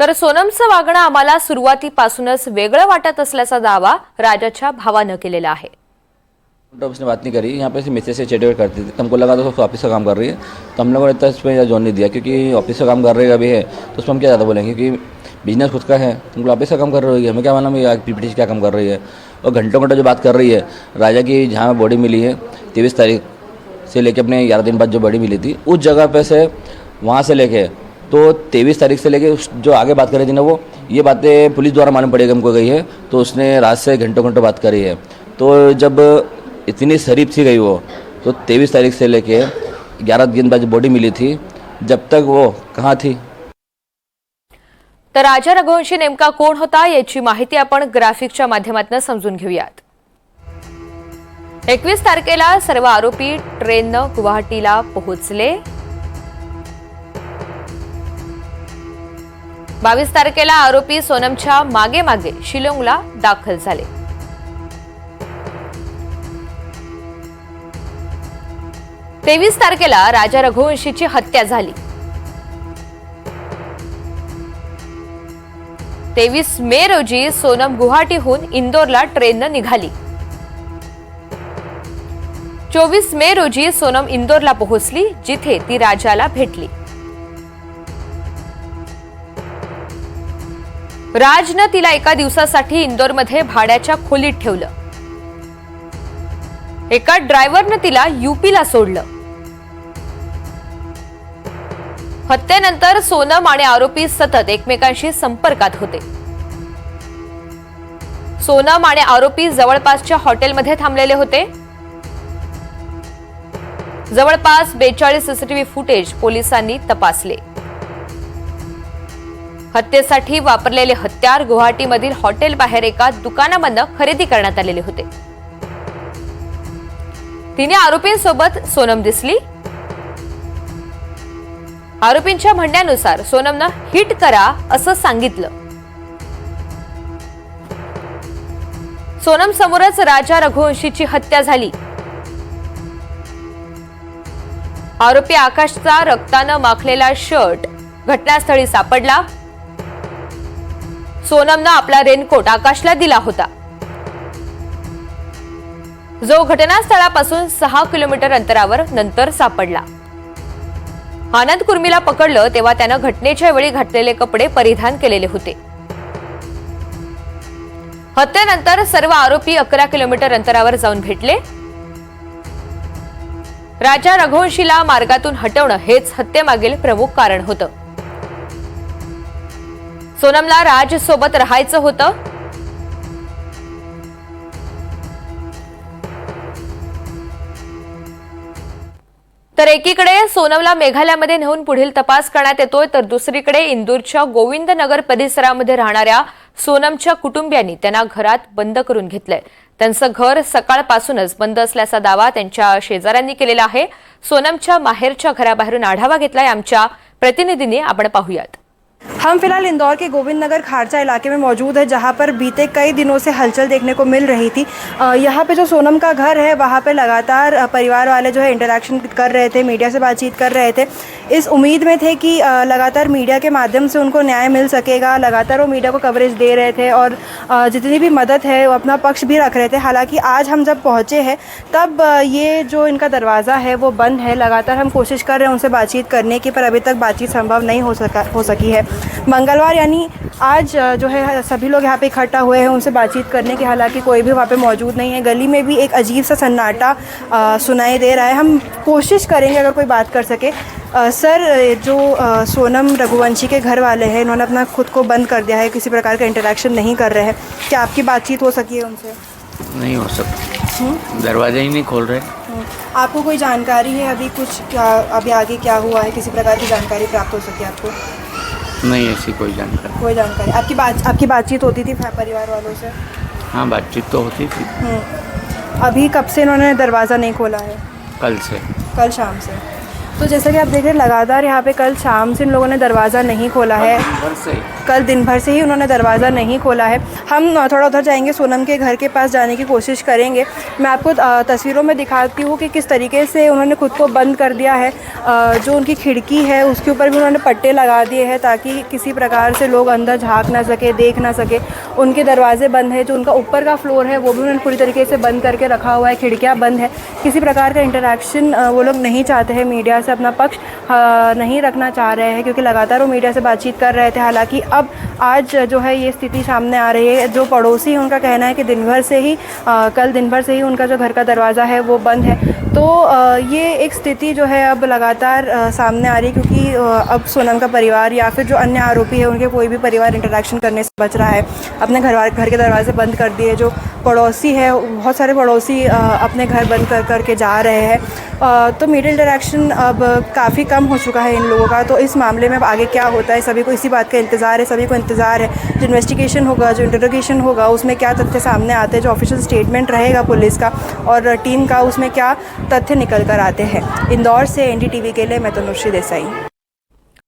तर सोनमचं वागणं आम्हाला सुरुवातीपासूनच वेगळं वाटत असल्याचा दावा राजाच्या भावानं केलेला आहे. तो उसने बात नहीं करी. यहाँ पे से मिसेज से चेटेट करती थी. हमको लगा तो ऑफिस का काम कर रही है. तो हम लोगों ने इतना इसमें जोन नहीं दिया क्योंकि ऑफिस का काम कर रही है अभी है. तो उसमें हम क्या ज़्यादा बोलेंगे क्योंकि बिजनेस खुद का है. तुमको ऑफिस का काम कर रही है हमें क्या मालूम है पीपीटी क्या काम कर रही है. और घंटों घंटों जो बात कर रही है राजा की जहाँ बॉडी मिली है तेईस तारीख से लेके अपने ग्यारह दिन बाद जो बॉडी मिली थी उस जगह पर से वहाँ से लेके तो तेईस तारीख से लेके उस जो आगे बात कर रही थी ना वो ये बातें पुलिस द्वारा मालूम पड़ेगी हमको गई है तो उसने रात से घंटों घंटों बात करी है। तो जब इतनी शरीफ थी गई वो तो तेईस तारीख से लेके ग्यारह दिन बाद बॉडी मिली थी जब तक वो कहाँ थी? तर राजा रघुवंशी नेमका कोण होता याची माहिती आपण ग्राफिकच्या माध्यमातून समजून घेऊयात. एकवीस तारखेला सर्व आरोपी ट्रेननं गुवाहाटीला पोहोचले. बावीस तारखेला आरोपी सोनमच्या मागे मागे शिलोंगला दाखल झाले. तेवीस तारखेला राजा रघुवंशीची हत्या झाली. तेवीस मे रोजी सोनम गुवाहाटीहून इंदोरला ट्रेननं निघाली. चोवीस मे रोजी सोनम इंदोरला पोहोचली जिथे ती राजाला भेटली. राजनं तिला एका दिवसासाठी इंदोरमध्ये भाड्याच्या खोलीत ठेवलं. एका ड्रायव्हरनं तिला युपीला सोडलं. हत्येनंतर सोनम आणि आरोपी सतत एकमेकांशी संपर्कात होते. सोनम आणि आरोपी जवळपासच्या हॉटेलमध्ये थांबलेले होते. जवळपास बेचाळीस सीसीटीव्ही फुटेज पोलिसांनी तपासले. हत्येसाठी वापरलेले हत्यार गुवाहाटीमधील हॉटेल बाहेर एका दुकानामधनं खरेदी करण्यात आलेले होते. तिने आरोपींसोबत सोनम दिसली. आरोपींच्या म्हणण्यानुसार सोनमनं हिट करा असं सांगितलं. सोनम समोरच राजा रघुवंशीची हत्या झाली. आरोपी आकाशचा रक्तानं माखलेला शर्ट घटनास्थळी सापडला. सोनमनं आपला रेनकोट आकाशला दिला होता. जो घटनास्थळापासून सहा किलोमीटर अंतरावर नंतर सापडला. आनंद कुर्मीला पकडलं तेव्हा त्यानं घटनेच्या वेळी घातलेले कपडे परिधान केलेले होते. हत्येनंतर सर्व आरोपी अकरा किलोमीटर अंतरावर जाऊन भेटले. राजा रघुवंशीला मार्गातून हटवणं हेच हत्येमागील प्रमुख कारण होतं. सोनमला राज सोबत राहायचं होतं? तर एकीकडे सोनमला मेघालयामध्ये नेऊन पुढील तपास करण्यात येतोय तर दुसरीकडे इंदूरच्या गोविंदनगर परिसरामध्ये राहणाऱ्या सोनमच्या कुटुंबियांनी त्यांना घरात बंद करून घेतलंय. त्यांचं घर सकाळपासूनच बंद असल्याचा दावा त्यांच्या शेजाऱ्यांनी केलेला आहे. सोनमच्या माहेरच्या घराबाहेरून आढावा घेतलाय आमच्या प्रतिनिधींनी. आपण पाहूयात. हम फ़िलहाल इंदौर के गोविंद नगर खारचा इलाके में मौजूद है, जहाँ पर बीते कई दिनों से हलचल देखने को मिल रही थी। यहाँ पे जो सोनम का घर है, वहाँ पे लगातार परिवार वाले जो है इंटरेक्शन कर रहे थे मीडिया से बातचीत कर रहे थे। इस उम्मीद में थे कि लगातार मीडिया के माध्यम से उनको न्याय मिल सकेगा, लगातार वो मीडिया को कवरेज दे रहे थे और जितनी भी मदद है, वो अपना पक्ष भी रख रहे थे। हालाँकि आज हम जब पहुँचे हैं, तब ये जो इनका दरवाज़ा है, वो बंद है। लगातार हम कोशिश कर रहे हैं उनसे बातचीत करने की, पर अभी तक बातचीत संभव नहीं हो सका, हो सकी है। मंगलवार यानी आज जो है सभी लोग यहाँ पे इकट्ठा हुए हैं उनसे बातचीत करने के हालाँकि कोई भी वहाँ पे मौजूद नहीं है। गली में भी एक अजीब सा सन्नाटा सुनाई दे रहा है। हम कोशिश करेंगे अगर कोई बात कर सके। अ, सर जो अ, सोनम रघुवंशी के घर वाले हैं इन्होंने अपना खुद को बंद कर दिया है किसी प्रकार का इंटरेक्शन नहीं कर रहे हैं। क्या आपकी बातचीत हो सकी है उनसे? नहीं हो सकती। दरवाज़ा ही नहीं खोल रहे। आपको कोई जानकारी है अभी कुछ क्या अभी आगे क्या हुआ है? किसी प्रकार की जानकारी प्राप्त हो सकी आपको? नहीं ऐसी कोई जानकारी। कोई जानकारी। आपकी बात आपकी बातचीत होती थी परिवार वालों से? हाँ बातचीत तो होती थी। हम्म। अभी कब से इन्होंने दरवाज़ा नहीं खोला है? कल से। कल शाम से। तो जैसा कि आप देख रहे हैं लगातार यहाँ पे कल शाम से इन लोगों ने दरवाज़ा नहीं खोला है। से। कल दिन भर से ही उन्होंने दरवाज़ा नहीं खोला है। हम थोड़ा उधर जाएँगे, सोनम के घर के पास जाने की कोशिश करेंगे। मैं आपको तस्वीरों में दिखाती हूँ कि किस तरीके से उन्होंने खुद को बंद कर दिया है। जो उनकी खिड़की है, उसके ऊपर भी उन्होंने पट्टे लगा दिए हैं ताकि किसी प्रकार से लोग अंदर झाँक ना सके, देख ना सके। उनके दरवाजे बंद है, जो उनका ऊपर का फ्लोर है, वो भी उन्होंने पूरी तरीके से बंद करके रखा हुआ है, खिड़कियाँ बंद है। किसी प्रकार का इंटरेक्शन वो लोग नहीं चाहते हैं, मीडिया से अपना पक्ष नहीं रखना चाह रहे हैं, क्योंकि लगातार वो मीडिया से बातचीत कर रहे थे। हालाँकि अब आज जो है ये स्थिति सामने आ रही है। जो पड़ोसी हैं उनका कहना है कि दिन भर से ही अ, कल दिन भर से ही उनका जो घर का दरवाज़ा है वो बंद है। तो अ, ये एक स्थिति जो है अब लगातार अ, सामने आ रही है क्योंकि अ, अब सोनम का परिवार या फिर जो अन्य आरोपी है उनके कोई भी परिवार इंटरेक्शन करने से बच रहा है। अपने घर घर के दरवाजे बंद कर दिए। जो पड़ोसी है बहुत सारे पड़ोसी अपने घर बंद कर करके जा रहे हैं। तो मीडिया इंटरेक्शन अब काफ़ी कम हो चुका है इन लोगों का। तो इस मामले में अब आगे क्या होता है सभी को इसी बात का इंतज़ार है। सभी को इंतज़ार है। जो इन्वेस्टिगेशन होगा, जो इंटरोगेशन होगा, उसमें क्या तथ्य सामने आते हैं? जो ऑफिशियल स्टेटमेंट रहेगा पुलिस का और टीम का, उसमें क्या तथ्य निकल कर आते हैं? इंदौर से एनडीटीवी के लिए मैं तनुश्री देसाई।